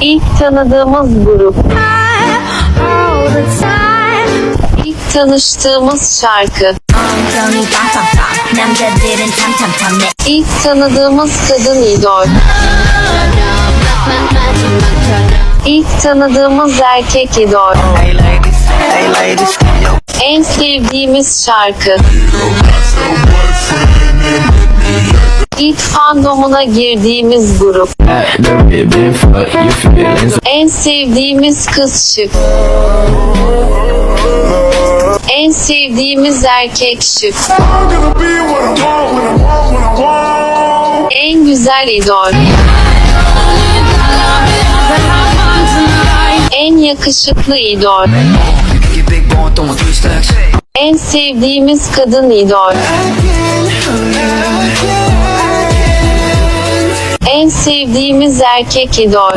İlk tanıdığımız grup. İlk tanıştığımız şarkı. İlk tanıdığımız kadın idol. İlk tanıdığımız erkek idol. En sevdiğimiz şarkı. İlk fandomuna girdiğimiz grup. En sevdiğimiz kız şık. En sevdiğimiz erkek şık. En güzel idol. En yakışıklı idol. En sevdiğimiz kadın idol. En sevdiğimiz erkek idol.